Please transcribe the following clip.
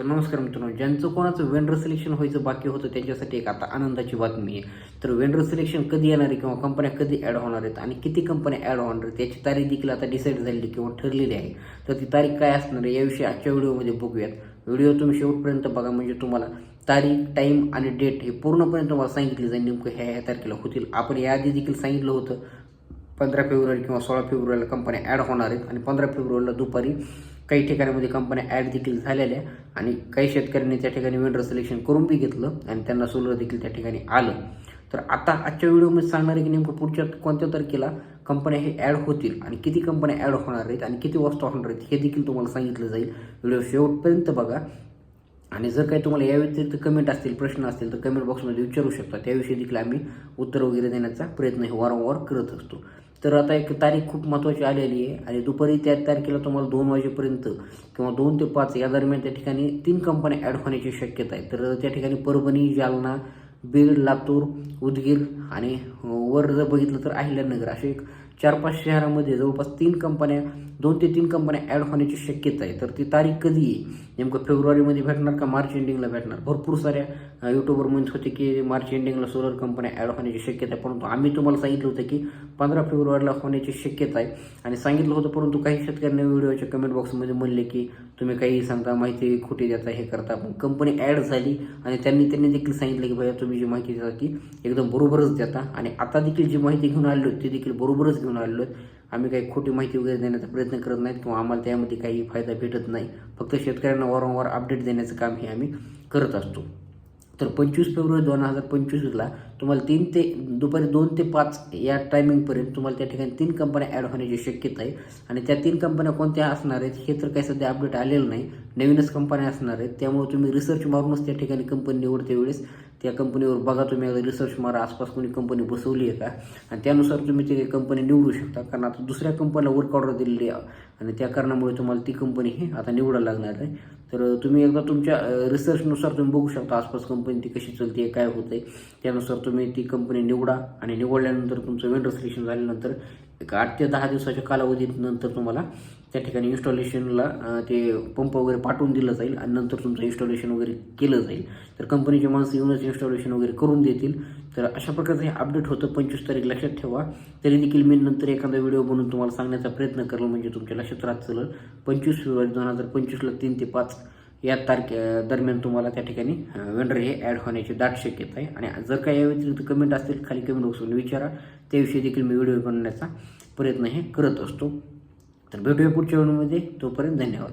तर नमस्कार मित्रांनो ज्यांचं कोणाचं वेंडर सिलेक्शन व्हायचं बाकी होतं त्यांच्यासाठी एक आता आनंदाची बातमी आहे. तर वेंडर सिलेक्शन कधी येणार आहे किंवा कंपन्या कधी ॲड होणार आहेत आणि किती कंपन्या ॲड होणार आहेत याची तारीख देखील आता डिसाईड झालेली किंवा ठरलेली आहे. तर ती तारीख काय असणार आहे याविषयी आजच्या व्हिडिओमध्ये बघूयात. व्हिडिओ तुम्ही शेवटपर्यंत बघा म्हणजे तुम्हाला तारीख टाईम आणि डेट हे पूर्णपणे तुम्हाला सांगितली जाईल नेमकं ह्या ह्या तारखेला होतील. आपण याआधी देखील सांगितलं होतं पंधरा फेब्रुवारी किंवा सोळा फेब्रुवारीला कंपन्या ॲड होणार आहेत. आणि पंधरा फेब्रुवारीला दुपारी काही ठिकाणामध्ये कंपन्या ॲड देखील झालेल्या आणि काही शेतकऱ्यांनी त्या ठिकाणी वेंडर सिलेक्शन करून बी घेतलं आणि त्यांना सोलर देखील त्या ठिकाणी आलं. तर आता आजच्या व्हिडिओमध्ये सांगणार आहे की नेमकं पुढच्या कोणत्या तारखेला कंपन्या हे ॲड होतील आणि किती कंपन्या ॲड होणार आहेत आणि किती वस्तू होणार आहेत हे देखील तुम्हाला सांगितलं जाईल. व्हिडिओ शेवटपर्यंत बघा. आणि जर काही तुम्हाला या व्यतिरिक्त कमेंट असतील प्रश्न असतील तर कमेंट बॉक्समध्ये विचारू शकता. त्याविषयी देखील आम्ही उत्तर वगैरे देण्याचा प्रयत्न हे वारंवार करत असतो. तर आता एक तारीख खूप महत्त्वाची आलेली आहे. आणि दुपारी त्या तारखेला तुम्हाला दोन वाजेपर्यंत किंवा दोन ते पाच या दरम्यान त्या ठिकाणी तीन कंपन्या ॲड होण्याची शक्यता आहे. तर त्या ठिकाणी परभणी जालना बीड लातूर उदगीर आणि वर जर बघितलं तर अहिल्यानगर असे एक चार पाच शहरामध्ये जवळपास तीन कंपन्या दोन ते तीन कंपन्या ॲड होण्याची शक्यता आहे. तर ती तारीख कधी आहे? नेमकं फेब्रुवारीमध्ये भेटणार का मार्च एंडिंगला भेटणार? भरपूर साऱ्या युट्यूबर म्हणत होते की मार्च एंडिंगला सोलर कंपन्या ॲड होण्याची शक्यता आहे. परंतु आम्ही तुम्हाला सांगितलं होतं की पंधरा फेब्रुवारीला होण्याची शक्यता आहे. आणि सांगितलं होतं परंतु काही शेतकऱ्यांनी व्हिडिओच्या कमेंट बॉक्समध्ये म्हणले की तुम्ही काही सांगता माहिती खोटी देता हे करता. पण कंपनी ॲड झाली आणि त्यांनी त्यांनी देखील सांगितलं की भैया तुम्ही जी माहिती देता ती एकदम बरोबरच देता. आणि आता देखील जी माहिती घेऊन आलेलो ती देखील बरोबरच घेऊन आलेलो आम्ही काही खोटी माहिती वगैरे देण्याचा प्रयत्न करत नाहीत किंवा आम्हाला त्यामध्ये काही फायदा भेटत नाही. फक्त शेतकऱ्यांना वारंवार अपडेट देण्याचं काम हे आम्ही करत असतो. तर पंचवीस फेब्रुवारी दोन हजार पंचवीसला तुम्हाला तीन ते दुपारी दोन ते पाच या टायमिंगपर्यंत तुम्हाला त्या ठिकाणी तीन कंपन्या ॲड होण्याची शक्यता आहे. आणि त्या तीन कंपन्या कोणत्या असणार आहेत हे तर काही सध्या अपडेट आलेलं नाही. नवीनच कंपन्या असणार आहेत. त्यामुळे तुम्ही रिसर्च मारूनच त्या ठिकाणी कंपनी निवडते वेळेस. त्या कंपनीवर बघा तुम्ही एकदा रिसर्च मारा. आसपास कोणी कंपनी बसवली आहे का? आणि त्यानुसार तुम्ही ती कंपनी निवडू शकता. कारण आता दुसऱ्या कंपनीला वर्क ऑर्डर दिलेली आहे. आणि त्या कारणामुळे तुम्हाला ती कंपनी ही आता निवडायला लागणार आहे. तर तुम्ही एकदा तुमच्या रिसर्चनुसार तुम्ही बघू शकता आसपास कंपनी ती कशी चलते काय होत आहे त्यानुसार तुम्ही ती कंपनी निवडा. आणि निवडल्यानंतर तुमचं वेंडर सिलेक्शन झाल्यानंतर एक आठ ते दहा दिवसाच्या कालावधीनंतर तुम्हाला त्या ठिकाणी इन्स्टॉलेशनला ते पंप वगैरे पाठवून दिलं जाईल आणि नंतर तुमचं इन्स्टॉलेशन वगैरे केलं जाईल. तर कंपनीचे माणसं येऊनच इन्स्टॉलेशन वगैरे करून देतील. तर अशा प्रकारचं हे अपडेट होतं. पंचवीस तारीख लक्षात ठेवा. तरी देखील मी नंतर एखादा व्हिडिओ बनवून तुम्हाला सांगण्याचा प्रयत्न करेल. म्हणजे तुमच्या लक्षात राहत चालेल. पंचवीस फेब्रुवारी दोन हजार पंचवीसला तीन ते पाच या तारखे दरम्यान तुम्हाला त्या ठिकाणी वेंडर हे ॲड होण्याची दाट शक्यता आहे. आणि जर काही या व्यतिरिक्त कमेंट असतील खाली कमेंट बॉक्समध्ये विचारा. त्याविषयी देखील मी व्हिडिओ बनवण्याचा प्रयत्न हे करत असतो. तर भेटूया पुढच्या व्हिडिओमध्ये तोपर्यंत धन्यवाद.